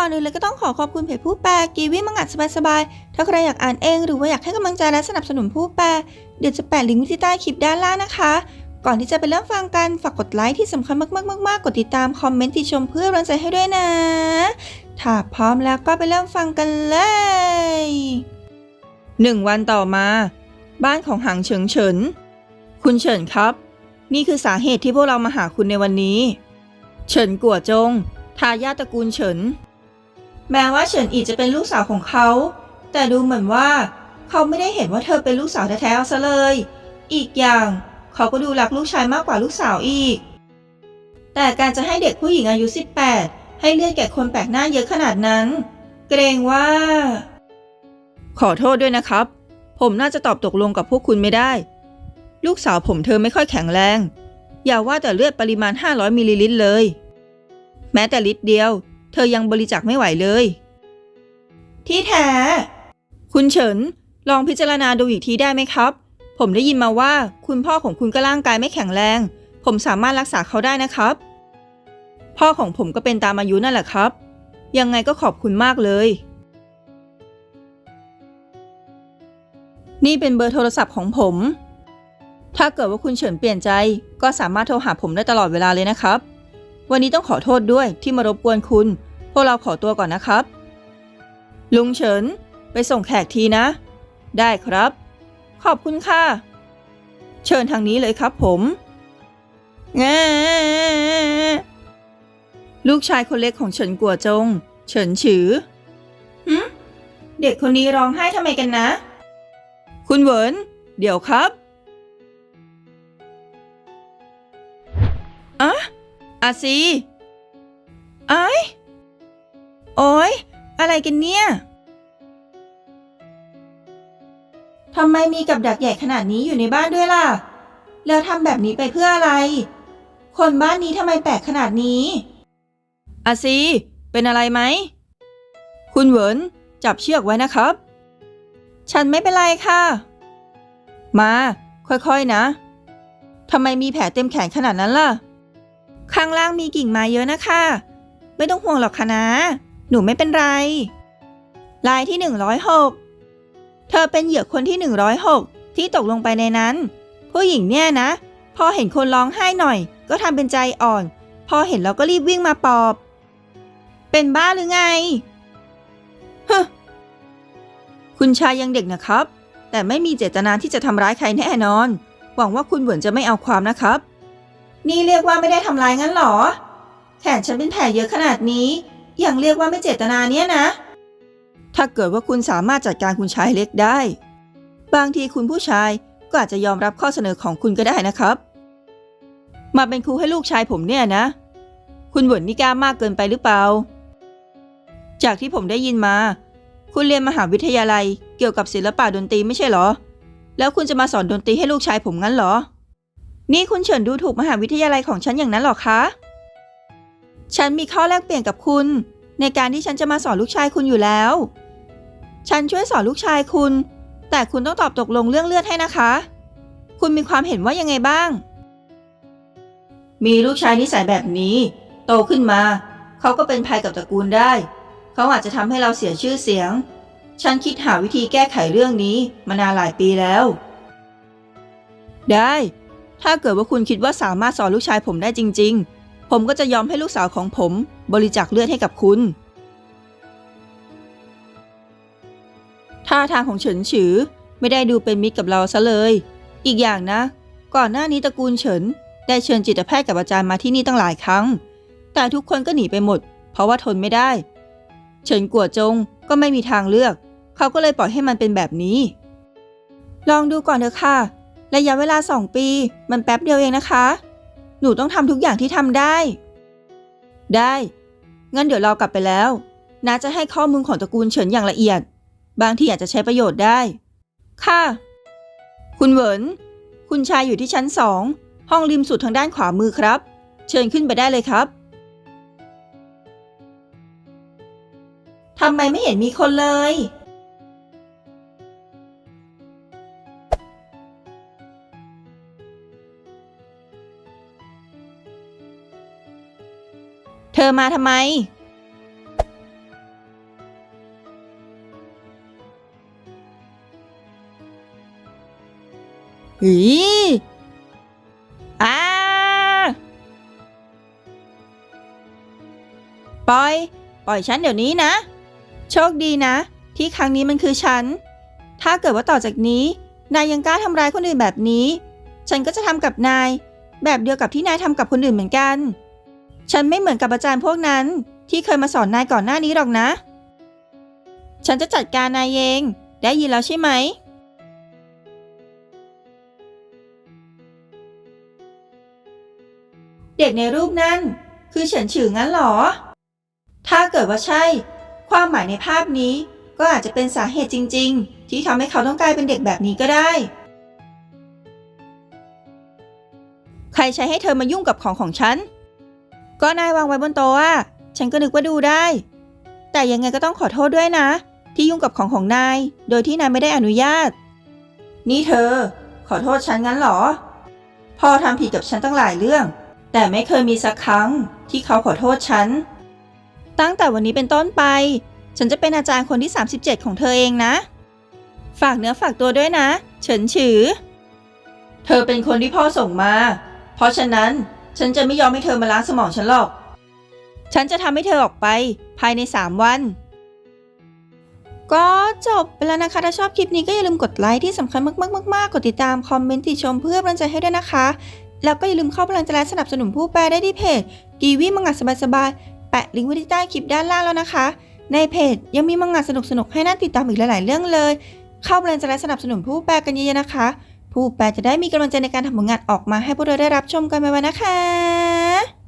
ก่อนอื่นเลยก็ต้องขอขอบคุณเพจผู้แปลกีวิมังงะสบายๆ ถ้าใครอยากอ่านเองหรือว่าอยากให้กำลังใจและสนับสนุนผู้แปล เดี๋ยวจะแปะลิงก์ไว้ที่ใต้คลิปด้านล่างนะคะ ก่อนที่จะไปเริ่มฟังกัน ฝากกดไลค์ที่สำคัญมากๆๆๆ กดติดตามคอมเมนต์ติชมเพื่อกำลังใจให้ด้วยนะ ถ้าพร้อมแล้วก็ไปเริ่มฟังกันเลยหนึ่งวันต่อมา บ้านของหังเฉิงเฉิน คุณเฉินครับ นี่คือสาเหตุที่พวกเรามาหาคุณในวันนี้ เฉินกัวจงทายาทตระกูลเฉิน แม้ว่าเฉินอีจะเป็นลูกสาวของเขา แต่ดูเหมือนว่าเขาไม่ได้เห็นว่าเธอเป็นลูกสาวแท้ๆเอาซะเลย อีกอย่างเขาก็ดูรักลูกชายมากกว่าลูกสาวอีก แต่การจะให้เด็กผู้หญิงอายุ 18 ให้เลือดแก่คนแปลกหน้าเยอะขนาดนั้น เกรงว่า ขอโทษด้วยนะครับ ผมน่าจะตอบตกลงกับพวกคุณไม่ได้ ลูกสาวผมเธอไม่ค่อยแข็งแรง อย่าว่าแต่เลือดปริมาณ 500มิลลิลิตรเลย แม้แต่ลิตรเดียว เธอยังบริจาคไม่ไหวเลย ที่แท้ คุณเฉิน ลองพิจารณาดูอีกทีได้ไหมครับ ผมได้ยินมาว่าคุณพ่อของคุณก็ร่างกายไม่แข็งแรง ผมสามารถรักษาเขาได้นะครับ พ่อของผมก็เป็นตามอายุนั่นแหละครับ ยังไงก็ขอบคุณมากเลย นี่เป็นเบอร์โทรศัพท์ของผม ถ้าเกิดว่าคุณเฉินเปลี่ยนใจ ก็สามารถโทรหาผมได้ตลอดเวลาเลยนะครับ วันนี้ต้องขอโทษด้วยที่มารบกวนคุณ พวกเราขอตัวก่อนนะครับ ลุงเฉิน ไปส่งแขกทีนะ ได้ครับ ขอบคุณค่ะ เชิญทางนี้เลยครับผมแงลูกชายคนเล็กของเฉินกัวจง เฉินฉือเด็กคนนี้ร้องไห้ทำไมกันนะ คุณเหวิน เดี๋ยวครับ อาซีไอ้ายโอ้ยอะไรกันเนี่ยทำไมมีกับดักใหญ่ขนาดนี้อยู่ในบ้านด้วยล่ะ แล้วทำแบบนี้ไปเพื่ออะไร คนบ้านนี้ทำไมแปลกขนาดนี้อาซี เป็นอะไรไหม คุณเหวินจับเชือกไว้นะครับ ฉันไม่เป็นไรค่ะ มา ค่อยๆนะทำไมมีแผลเต็มแขนขนาดนั้นล่ะ ข้างล่างมีกิ่งไม้เยอะนะคะ ไม่ต้องห่วงหรอกค่ะนะ หนูไม่เป็นไร ลายที่ 106 เธอเป็นเหยื่อคนที่ 106 ที่ตกลงไปในนั้น ผู้หญิงเนี่ยนะ พอเห็นคนร้องไห้หน่อย ก็ทำเป็นใจอ่อน พอเห็นแล้วก็รีบวิ่งมาปอบ เป็นบ้าหรือไงฮคุณชายยังเด็กนะครับ แต่ไม่มีเจตนาที่จะทำร้ายใครแน่นอน หวังว่าคุณเหวินจะไม่เอาความนะครับ นี่เรียกว่าไม่ได้ทำร้ายงั้นหรอ แขนฉันเป็นแผลเยอะขนาดนี้ ยังเรียกว่าไม่เจตนาเนี่ยนะ ถ้าเกิดว่าคุณสามารถจัดการคุณชายเล็กได้ บางทีคุณผู้ชายก็อาจจะยอมรับข้อเสนอของคุณก็ได้นะครับ มาเป็นครูให้ลูกชายผมเนี่ยนะ คุณหวนนี่กล้ามากเกินไปหรือเปล่า จากที่ผมได้ยินมา คุณเรียนมหาวิทยาลัยเกี่ยวกับศิลปะดนตรีไม่ใช่หรอ แล้วคุณจะมาสอนดนตรีให้ลูกชายผมงั้นหรอ นี่คุณเฉินดูถูกมหาวิทยาลัยของฉันอย่างนั้นเหรอคะ ฉันมีข้อแลกเปลี่ยนกับคุณ ในการที่ฉันจะมาสอนลูกชายคุณอยู่แล้ว ฉันช่วยสอนลูกชายคุณ แต่คุณต้องตอบตกลงเรื่องเลือดให้นะคะ คุณมีความเห็นว่ายังไงบ้าง มีลูกชายนิสัยแบบนี้ โตขึ้นมา เขาก็เป็นภัยกับตระกูลได้ เขาอาจจะทำให้เราเสียชื่อเสียง ฉันคิดหาวิธีแก้ไขเรื่องนี้มานานหลายปีแล้ว ได้ ถ้าเกิดว่าคุณคิดว่าสามารถสอนลูกชายผมได้จริง ๆ ผมก็จะยอมให้ลูกสาวของผม บริจาคเลือดให้กับคุณ ท่าทางของเฉินฉือไม่ได้ดูเป็นมิตรกับเราซะเลย อีกอย่างนะ ก่อนหน้านี้ตระกูลเฉินได้เชิญจิตแพทย์กับอาจารย์มาที่นี่ตั้งหลายครั้ง แต่ทุกคนก็หนีไปหมด เพราะว่าทนไม่ได้ เฉินกัวจงก็ไม่มีทางเลือก เขาก็เลยปล่อยให้มันเป็นแบบนี้ ลองดูก่อนเถอะค่ะ ระยะเวลาสองปี มันแป๊บเดียวเองนะคะ หนูต้องทำทุกอย่างที่ทำได้ ได้ งั้นเดี๋ยวเรากลับไปแล้ว น้าจะให้ข้อมูลของตระกูลเฉินอย่างละเอียด บางทีอาจจะใช้ประโยชน์ได้ ค่ะ คุณเหวิน คุณชายอยู่ที่ชั้นสอง ห้องริมสุดทางด้านขวามือครับ เชิญขึ้นไปได้เลยครับทำไมไม่เห็นมีคนเลย อมาทำไม อีอาปล่อย ปล่อยฉันเดี๋ยวนี้นะ โชคดีนะ ที่ครั้งนี้มันคือฉัน ถ้าเกิดว่าต่อจากนี้ นายยังกล้าทำร้ายคนอื่นแบบนี้ ฉันก็จะทำกับนาย แบบเดียวกับที่นายทำกับคนอื่นเหมือนกัน ฉันไม่เหมือนกับอาจารย์พวกนั้น ที่เคยมาสอนนายก่อนหน้านี้หรอกนะ ฉันจะจัดการนายเอง ได้ยินแล้วใช่ไหม เด็กในรูปนั้น คือเฉินฉืองั้นหรอ ถ้าเกิดว่าใช่ ความหมายในภาพนี้ก็อาจจะเป็นสาเหตุจริง ๆ ที่ทำให้เขาต้องกลายเป็นเด็กแบบนี้ก็ได้ ใครใช้ให้เธอมายุ่งกับของของฉัน ก็นายวางไว้บนโต๊ะอะฉันก็นึกว่าดูได้ แต่ยังไงก็ต้องขอโทษด้วยนะ ที่ยุ่งกับของของนาย โดยที่นายไม่ได้อนุญาต นี่เธอ ขอโทษฉันงั้นเหรอ พ่อทำผิดกับฉันตั้งหลายเรื่อง แต่ไม่เคยมีสักครั้งที่เขาขอโทษฉัน ตั้งแต่วันนี้เป็นต้นไป ฉันจะเป็นอาจารย์คนที่ 37 ของเธอเองนะ ฝากเนื้อฝากตัวด้วยนะ เฉินฉือ เธอเป็นคนที่พ่อส่งมา เพราะฉะนั้น ฉันจะไม่ยอมให้เธอมาล้างสมองฉันหรอก ฉันจะทำให้เธอออกไป ภายใน 3 วัน ก็จบไปแล้วนะคะ ถ้าชอบคลิปนี้ก็อย่าลืมกดไลค์ที่สำคัญมากๆๆๆกดติดตามคอมเมนต์ติชมเพื่อกำลังใจให้ด้วยนะคะ แล้วก็อย่าลืมเข้าพลังใจและสนับสนุนผู้แปลได้ที่เพจกีวีมังงะสบายๆแปะลิงก์ไว้ที่ใต้คลิปด้านล่างแล้วนะคะ ในเพจยังมีมังงะสนุกๆให้น่าติดตามอีกหลายๆเรื่องเลย เข้าพลังใจและสนับสนุนผู้แปลกันเยอะๆนะคะ ผู้แปลจะได้มีกำลังใจในการทำผลงานออกมาให้พวกเราได้รับชมกันไปวันนะคะ